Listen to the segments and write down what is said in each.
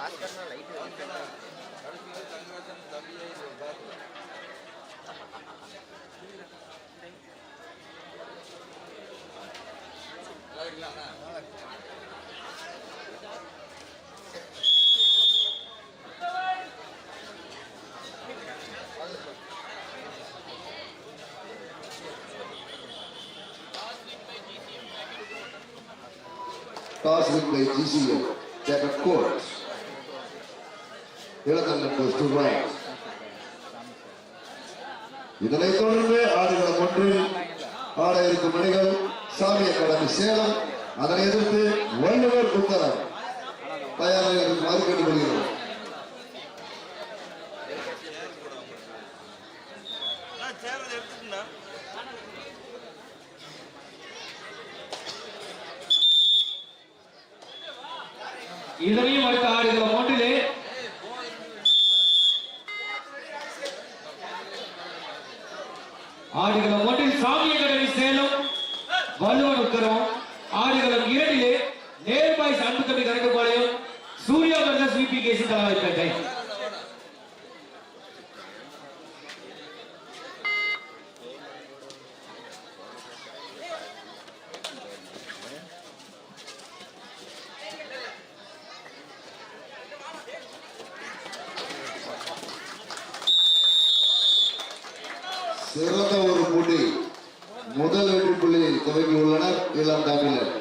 பாஸ்கர்னா light Caused by GCO, Court. Ilanthangan goes to right. இதனைத் தொடர்ந்து ஆடுகளம் ஒன்றில் ஆட இருக்கும் அணிகள் சாமி அகாடமி சேலம் அதனை எதிர்த்து வள்ளுவர் உத்தரம் தயாராக இருக்குமாறு கேட்டுக்கொள்கிறோம் இதனையும் அடுத்த ஆடுகளம் ஒன்றிலே ஆடுகளம் ஒன்றில் சாமிய அகாடமி சேலம். வலுவன் உத்தரம் ஆடுகளம் இரண்டிலே நேர்பாய் அன்பு தம்பி Kanakkupalayam Surya versus VB KC Thalaivaipettai சிறந்த कमी बोलणार तिला दाखवलं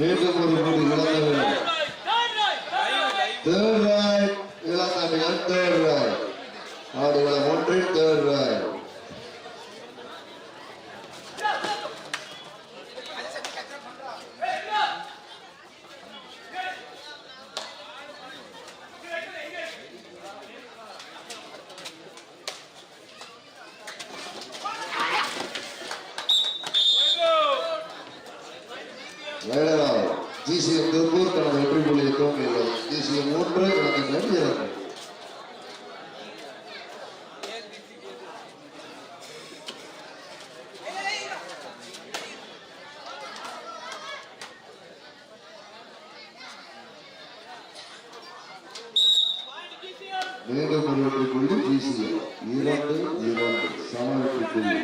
தமிழர் மீண்டும் ஒரு போட்டி இளம் தமிழர் தேர்ட் ரைட் இளம் தமிழர் தேர்ட் ரைட் ஆடுகளம் ஒன்றில் தேர்ட் ரைட் ரைடரா ஜிசிஎம் திருப்பூர் தனது வெற்றி புள்ளியை துவங்கியுள்ளது ஜிசிஎம் மூன்று இளந்தமிழர் இரண்டு மீண்டும் ஒரு வெற்றி புள்ளி ஜிசிஎம் இரண்டு இரண்டு சம வெற்றி புள்ளி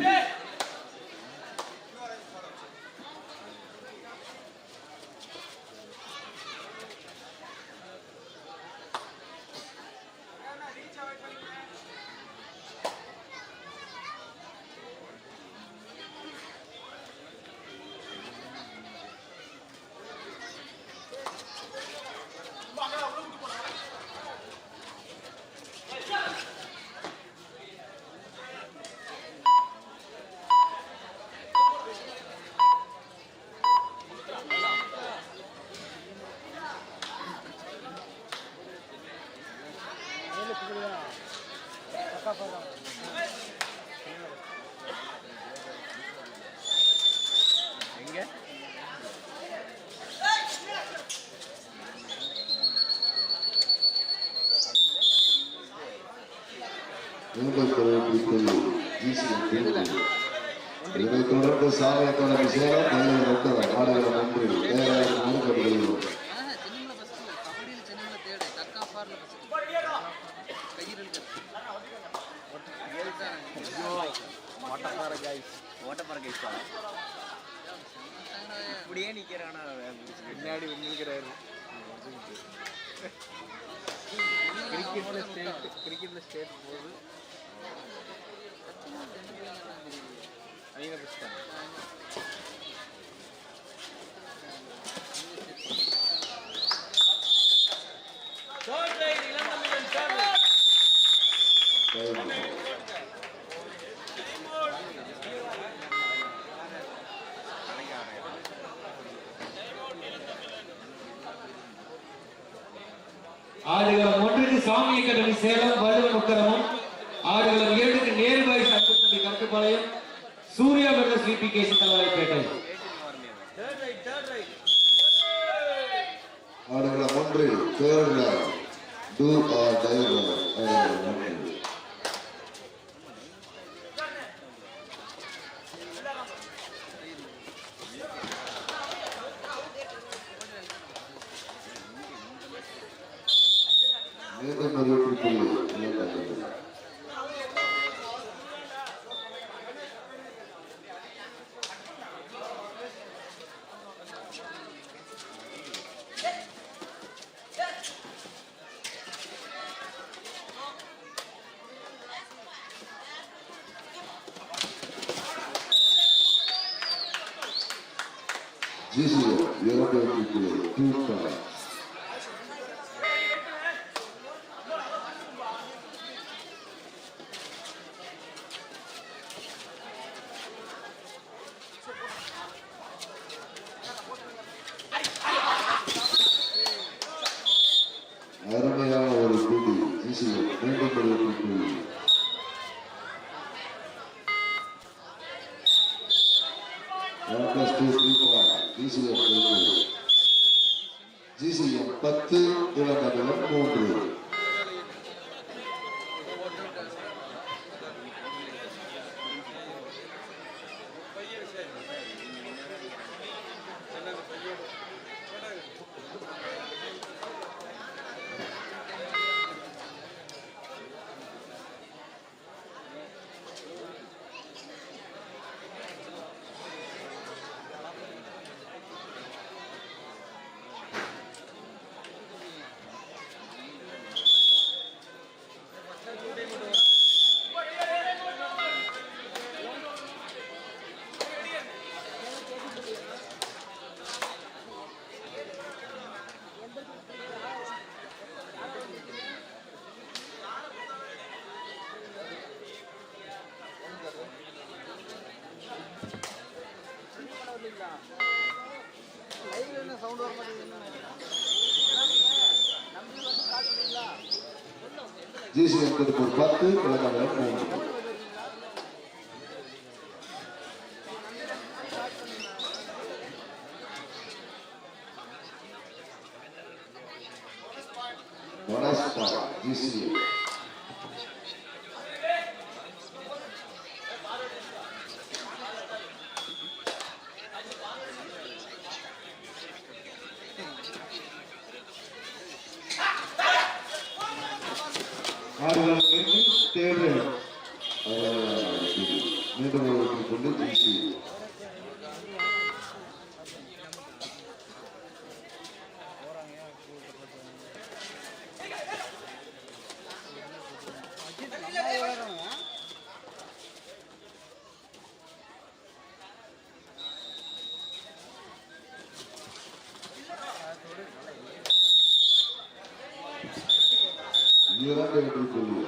மீண்டும் ஒரு வெற்றி புள்ளி ஜிசிஎம் திருப்பூர் இதைத் தொடர்ந்து சாமிய தொடர்பு சேலம் நல்லூர் உத்தரம் ஆடுகளம் ஒன்றில் தேராயிரம் மறுபடியும் சென்னிமலை ஃபர்ஸ்ட் கபடியில் சென்னிமலை தேர்டு தக்கா ஃபார்ல ஃபர்ஸ்ட் கையில் ஓட்டப்பாற கைஸ் ஓட்டப்பாற கைஸ் இப்படியே நிக்கிறானா பின்னாடி நிற்கிறாரு கிரிக்கெட்ல ஸ்டேட் கிரிக்கெட்ல ஸ்டேட் போகுது அவங்க பிடிச்சிட்டாங்க ஒன்றுக்கு சேலம் வள்ளுவன் உக்கரமும் ஆடுகளம் இரண்டுக்கு நேர்வாய் சட்டத்தம்பி கருத்துப்பாளையம் சூர்யா பிரதர்ஸ் விபிகேசி தலைவரைப்பேட்டை ஆடுகளம் ஒன்று தேர்ட் டூ ஆர் டை ஆடுகளம் ஒன்று மீண்டும் ஒரு வெற்றி புள்ளி இழந்தது. ஜிசிஓ இரண்டு வெற்றி புள்ளி டூ GCM ஒரு பத்து இளநகரம் மூன்று bonus point GCM ஆடுகளம் இரண்டு தேர்வு மீண்டும் ஒரு வெற்றி கொண்டு GCM இரண்டு வெற்றி புள்ளி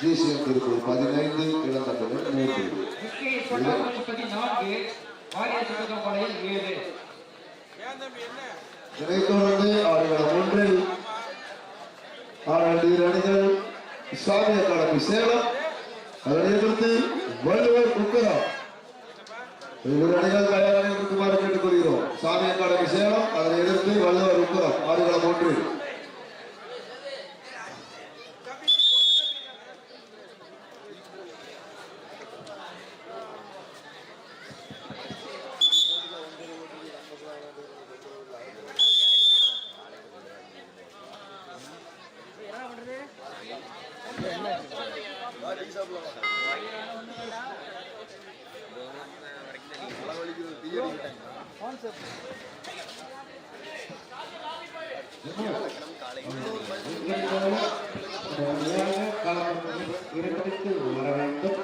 ஜிசிஎம் திருப்பூர் பதினைந்து மூன்று ஏழு இதைத் தொடர்ந்து அவர்கள் ஒன்றில் அவர்கள் இரு அணிகள் சுவாமி அகாடமி சேலம். அதனை எதிர்த்து வள்ளுவர் உக்கரம் இரு அணிகள் தயாராக இருக்குமாறு கேட்டுக்கொள்கிறோம். சாமி அகாடமி சேலம் அதனை எதிர்த்து வள்ளுவர் உக்கரம் ஆடுகளம் ஒன்றில் இரண்டுக்கு வர வேண்டும்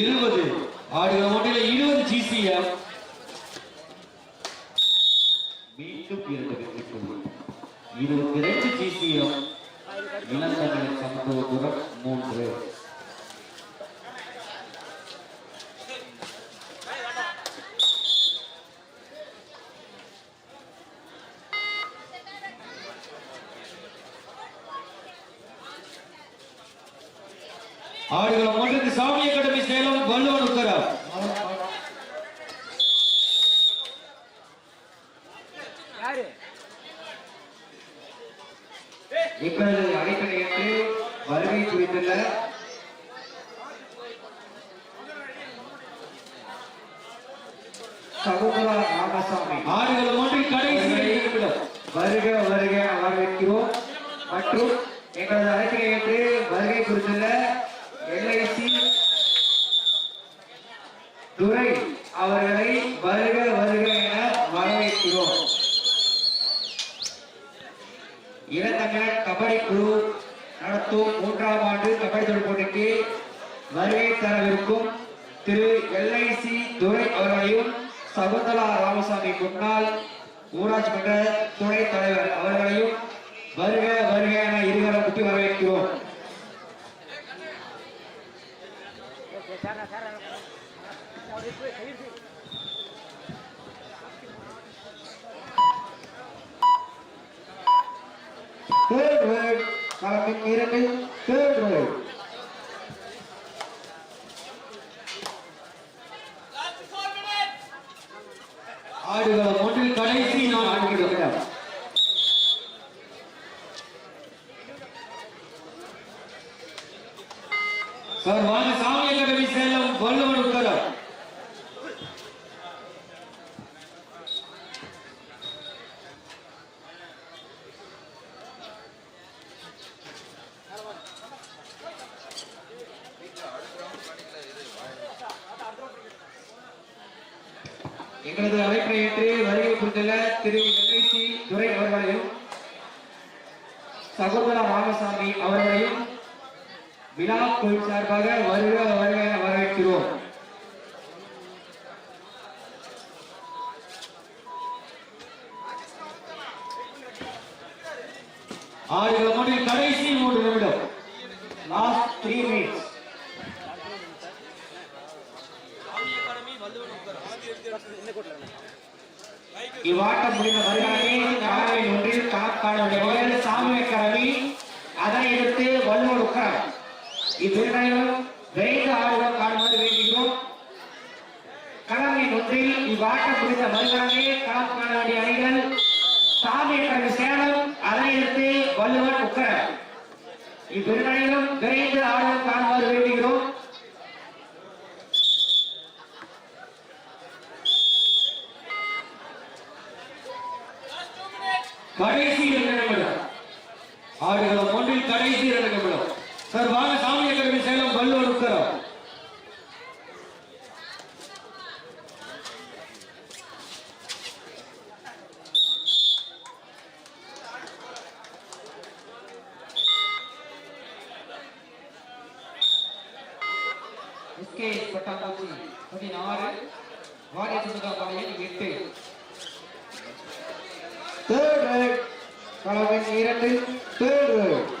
இருபது. ஆடுகிற ஒன்றில் இருபது ஜிசிஎம் மீண்டும் இரண்டு வெற்றி இருபத்தி ரெண்டு ஜிசிஎம் இளந்தமிழர் சமத்துவபுரம் மூன்று. ஆடுகளம் ஒன்றுக்கு சாமி அகாடமி சேலம் வள்ளுவன் உத்தரவு. இப்பொழுது வருகை குறித்துள்ள சகோதரா ராமசாமி ஆடுகளம் ஒன்றில் கடைசி வருக வருக வரவேற்கிறோம். மற்றும் எங்களது வருகை குறித்துள்ள எல்ஐசி துரை அவர்களை வருக வருக என வரவேற்கிறோம் இளந்தமிழர் கபடி குழு நடத்தும் மூன்றாம் ஆண்டு கபடி தொழில் போட்டிக்கு வருகை தரவிருக்கும் திரு எல்ஐசி துரை அவர்களையும் சகுந்தலா ராமசாமி முன்னாள் ஊராட்சி மன்ற துணை தலைவர் அவர்களையும் வருக வருக என இருவரும் குட்டி வரவேற்கிறோம். Third களத்தின் இரண்டு தேர்வு. ஆடுகளம் ஒன்றில் கடைசி நான் ஆடுகிறேன் சார் வாங்க சாமி அகாடமி சேலம் வள்ளுவன் உத்தரவு எங்களது அழைப்பை ஏற்று வருகை கொடுத்துள்ள திரு எல்ஐசி துரை அவர்களையும் சகோதர ராமசாமி அவர்களையும் விழா குழு சார்பாக வருக வருக வரவேற்கிறோம். ஆறு நிமிடம் கடைசி மூன்று நிமிடம். லாஸ்ட் த்ரீ மினிட்ஸ் இவ்வாட்டம் முடிந்த மறுநாளே காலை ஒன்றில் கணக்கான சாமி அகாடமி அதனை எதிர்த்து வள்ளுவர் உக்கரம் இவ்விரண்டையும் விரைந்து ஆடுவோம் காணுமாறு வேண்டுகிறோம் களமின் ஒன்றில் இவ்வாட்டம் முடிந்த களம் காண வேண்டிய அணிகள் சாமி அகாடமி சேலம் அதனை வள்ளுவர் உக்கர. இவ்விரண்டையும் விரைந்து ஆடுவோம் காணுமாறு வேண்டுகிறோம். கடைசி இரண்டு நிமிடம். ஆடுகளம் ஒன்றில் கடைசி இரண்டு நிமிடம். சார் வாங்க சாமி அகாடமி சேலம் வள்ளுவன் உக்கரம். கலவை இரண்டு தேர்வு.